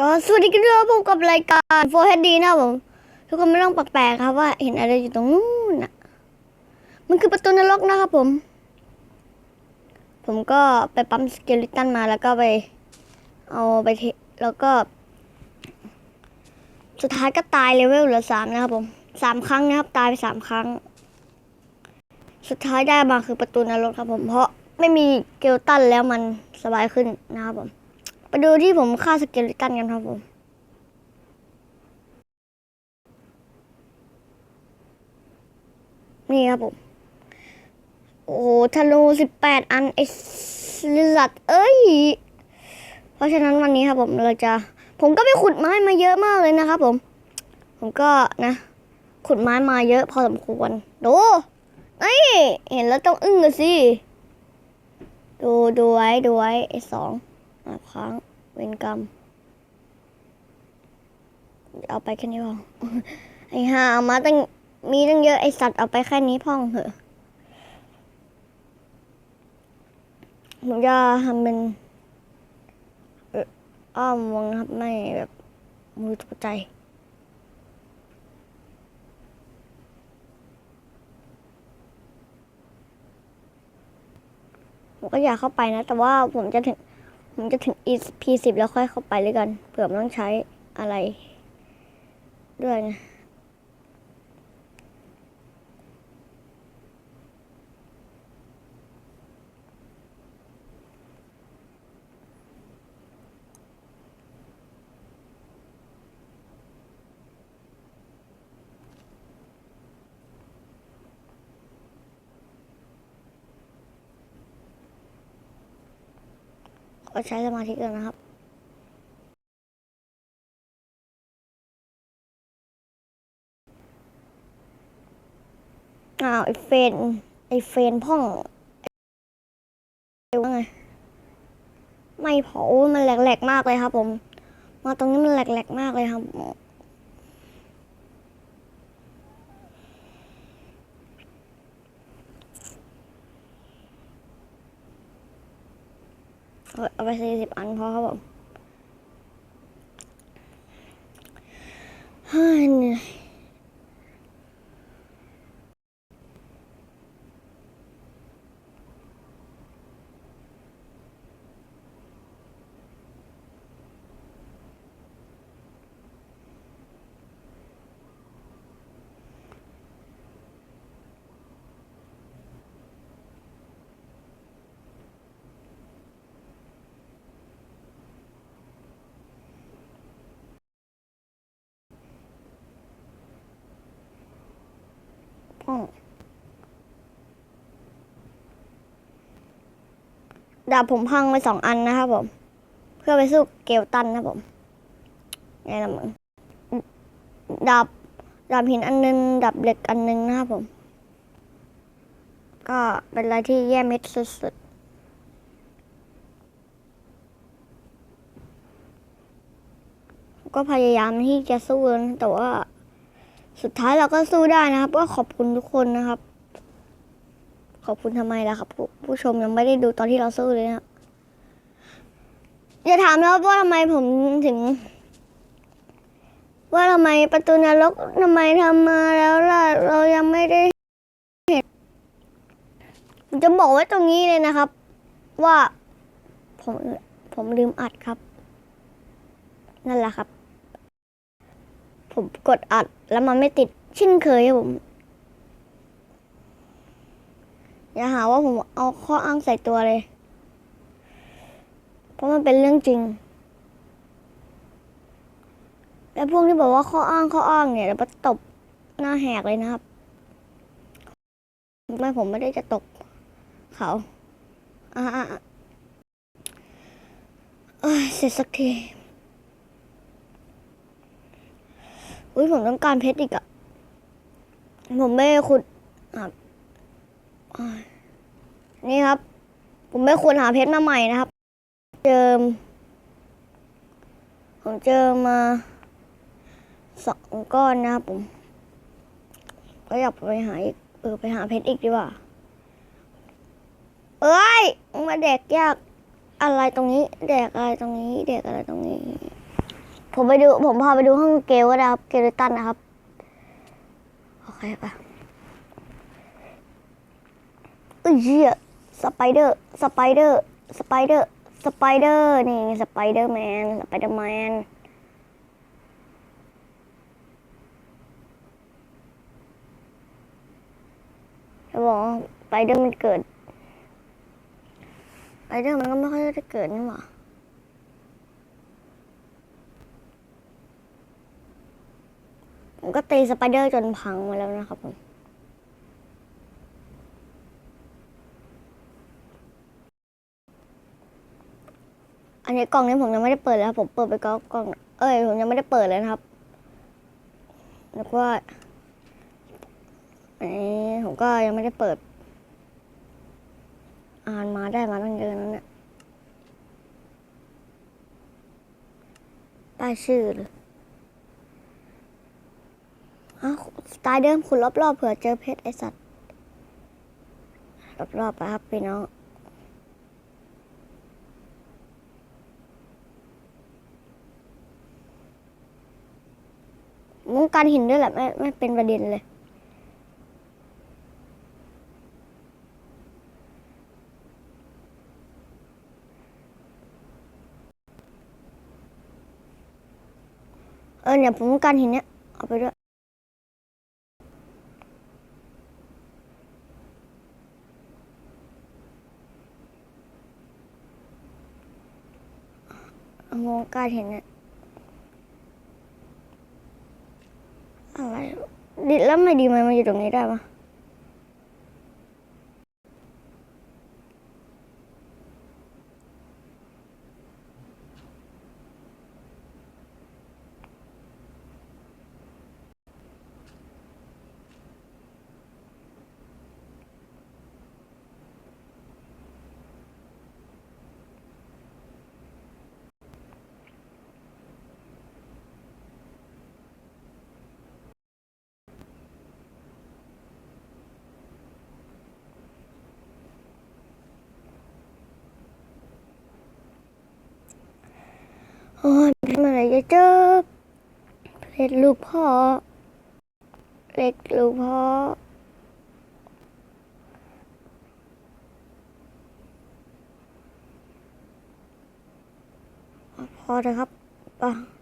ก็สวัสดีกันด้วยครับผมกับรายการ 4HD นะครับผม ทุกคนไม่ต้องแปลกๆครับว่าเห็นอะไรอยู่ตรงนู้นน่ะ มันคือประตูนรกนะครับผม ผมก็ไปปั๊มสเกลิตันมาแล้วก็ไป เอาไปเทแล้วก็ สุดท้ายก็ตายเลเวลเหลือสามนะครับผมสามครั้งนะครับ ตายไปสามครั้ง สุดท้ายได้มาคือประตูนรกครับผมเพราะไม่มีเกลตันแล้วมันสบายขึ้นนะครับผม ไปดูที่ผมฆ่าสเกลิตันกันครับผม นี่ครับผม โอ้โหธนูสิบแปดอันไอ้สัตว์เอ้ย เพราะฉะนั้นวันนี้ครับผมเราจะ ผมก็ไปขุดไม้มาเยอะมากเลยนะครับผม ผมก็นะ ขุดไม้มาเยอะพอสมควร ดูไอ้ยเห็นแล้วต้องอึ้งกันสิ ดูดูไว้ดูไว้ไอ้สอง อะค้างเวนกรรมเอาไปแค่นี้พอไอ้ห่าเอามาตั้งมีตั้งเยอะไอสัตว์เอาไปแค่นี้พ่องเถอะผมจะทำเป็นอ้อมวงครับไม่แบบมือตกใจผมก็อยากเข้าไปนะ แต่ว่าผมจะถึง มันจะถึง EP สิบแล้วค่อยเข้าไปเลยกัน เผื่อมันต้องใช้อะไร ด้วยไง ก็ใช้สมาธิก่อนนะครับอ้าวไอเฟนไอเฟนพ่องไอว่าไงไม่เผามันแหลกๆมากเลยครับ ผม มาตรงนี้มันแหลกๆมากเลยครับ เอาเอาไปสี่สิบอันพอครับผมเฮ้ย ดาบผมพังไปสองอันนะครับผม เพื่อไปสู้เกลตันนะผมไงล่ะมึงดาบดาบหินอันนึงดาบเหล็กอันนึงนะครับผม ก็เป็นอะไรที่แย่เม็ดสุดๆก็พยายามที่จะสู้นแต่ว่า สุดท้ายเราก็สู้ได้นะครับ ก็ขอบคุณทุกคนนะครับ ขอบคุณทำไมล่ะครับ ผู้ชมยังไม่ได้ดูตอนที่เราสู้เลยนะอย่าถามแล้วว่าทำไมผมถึง ว่าทำไมประตูนรกทำไมทำมาแล้วล่ะเรายังไม่ได้เห็นผมจะบอกไว้ตรงนี้เลยนะครับ ว่าผมผมลืมอัดครับ นั่นแหละครับ ผมกดอัดแล้วมันไม่ติดเช่นเคยครับผม อย่าหาว่าผมเอาข้ออ้างใส่ตัวเลย เพราะมันเป็นเรื่องจริง และพวกที่บอกว่าข้ออ้างข้ออ้างเนี่ยเดี๋ยวไปตบหน้าแหกเลยนะครับไม่ผมไม่ได้จะตบเขาอ่าอ่าอ่าเอ้ยเสร็จสักที อุ้ยผมต้องการเพชรอีกอะผมไม่ได้ขุดครับนี่ครับ ผมไม่ควรหาเพชรมาใหม่นะครับ เจอมผมเจอมาสองก้อนนะครับผม ก็อยากไปหาอีกเออไปหาเพชรอีกดีกว่า เอ้ยมึงมาแดกยากอะไรตรงนี้ แดกอะไรตรงนี้ แดกอะไรตรงนี้ ผมไปดู ผมพาไปดูห้องเกลก็ได้ครับ เกลตันนะครับ โอเคปะเอ้ยเหี้ยสไปเดอร์ สไปเดอร์ สไปเดอร์ สไปเดอร์ นี่สไปเดอร์แมน สไปเดอร์แมนจะบอกสไปเดอร์มันเกิด สไปเดอร์มันก็ไม่ค่อยได้เกิดนี่หว่าผม ก็ตีสไปเดอร์จนพังมาแล้วนะครับผมอันนี้กล่องนี้ผมยังไม่ได้เปิดเลยครับผมเปิดไปก็กล่องเอ้ยผมยังไม่ได้เปิดเลยนะครับ แล้วก็อันนี้ผมก็ยังไม่ได้เปิด อ่านมาได้มาตั้งเยอะแล้วเนี่ยป้ายชื่อเลย อ้าวสไตล์เดิมคุณรอบๆเผื่อเจอเพชรไอสัตว์ รอบๆไปครับพี่น้องมุงการหินด้วยแหละไม่ไม่เป็นประเด็นเลย เออเนี่ยผมต้องการหินเนี้ยเอาไปด้วย เอามอง การหินอะอะไรดิแล้วไม่ดีไหมมันอยู่ตรงนี้ได้ปะ โอ้ยเมื่อไรจะเจอเล็กลูกพ่อ เล็กลูกพ่อ พอเถอะครับป่ะ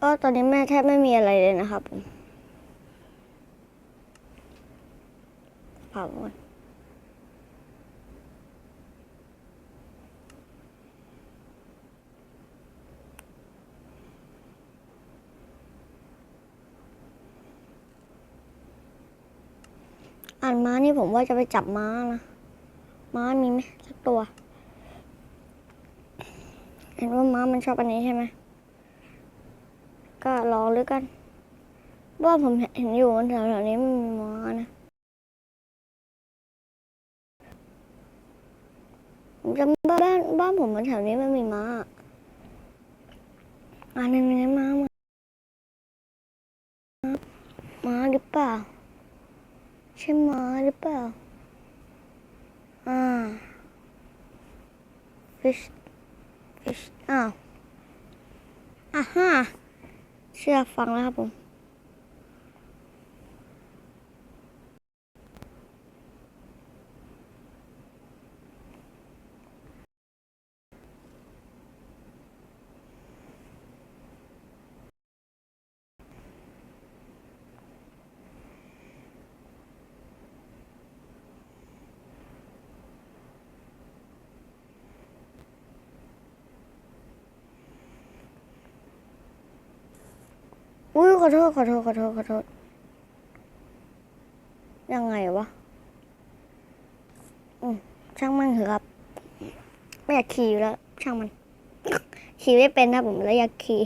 ก็ตอนนี้แม่แทบไม่มีอะไรเลยนะครับผม เผาอนอ่านม้านี่ผมว่าจะไปจับม้านะ ม้ามีไหมสักตัว เห็นว่าม้ามันชอบอันนี้ใช่ไหม ก็รอหรือกันว่าผมเห็นอยู่แถวๆนี้มันมีม้านะ ผม จำบ้านบ้านผมมันแถวนี้มันมีม้าอ่านึงนึงม้ามาม้าหรือเปล่าใช่ม้าหรือเปล่าอ่า fish fish อ้าวอะฮะเชื่อฟังแล้วครับผม ขอโทษขอโทษขอโทษขอโทษยังไงวะ อืมช่างมันเถอะครับ ไม่อยากขี่อยู่แล้ว ช่างมัน ขี่ไม่เป็นนะผมแล้วอยากขี่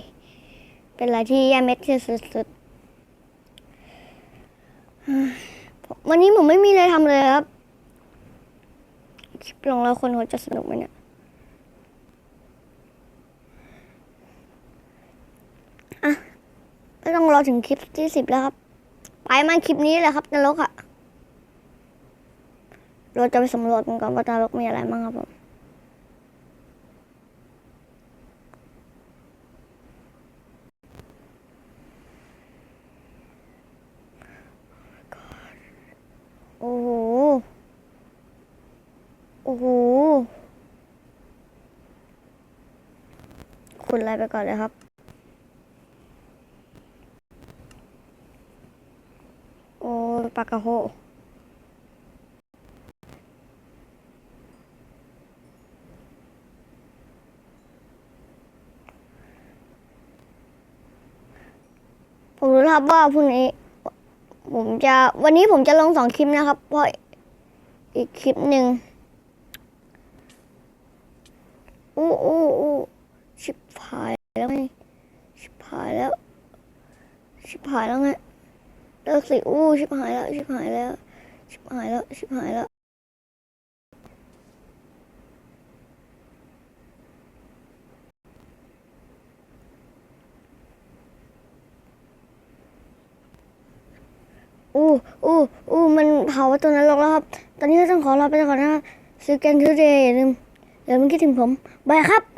เป็นอะไรที่แย่เม็ดที่สุดๆวันนี้ผมไม่มีอะไรทำเลยครับคลิปลงแล้วคนเขาจะสนุกไหมเนี่ย อะ ไม่ต้องรอถึงคลิปที่สิบแล้วครับ ไปมาคลิปนี้แหละครับนรกอะเราจะไปสำรวจกันก่อนว่านรกมีอะไรบ้างครับผมโอ้โห โอ้โหคุณอะไรไปก่อนเลยครับ โอ้ยปา กกาโฮผมรู้แล้วครับว่าพรุ่งนี้ ผมจะวันนี้ผมจะลงสองคลิปนะครับ เพราะอีกคลิปหนึ่งอู้อู้อู้ชิบหายแล้วไงชิบหายแล้ว ชิบหายแล้วไง เลิกสิอู้ชิบหายแล้วชิบหายแล้วชิบหายแล้วชิบหายแล้วอู้อู้อู้มันเผาตัวนั้นลงแล้วครับ ตอนนี้ก็ต้องขอลาไปก่อนนะครับซื้อแกงทุเรียนอย่าลืมอย่าลืมคิดถึงผมบายครับ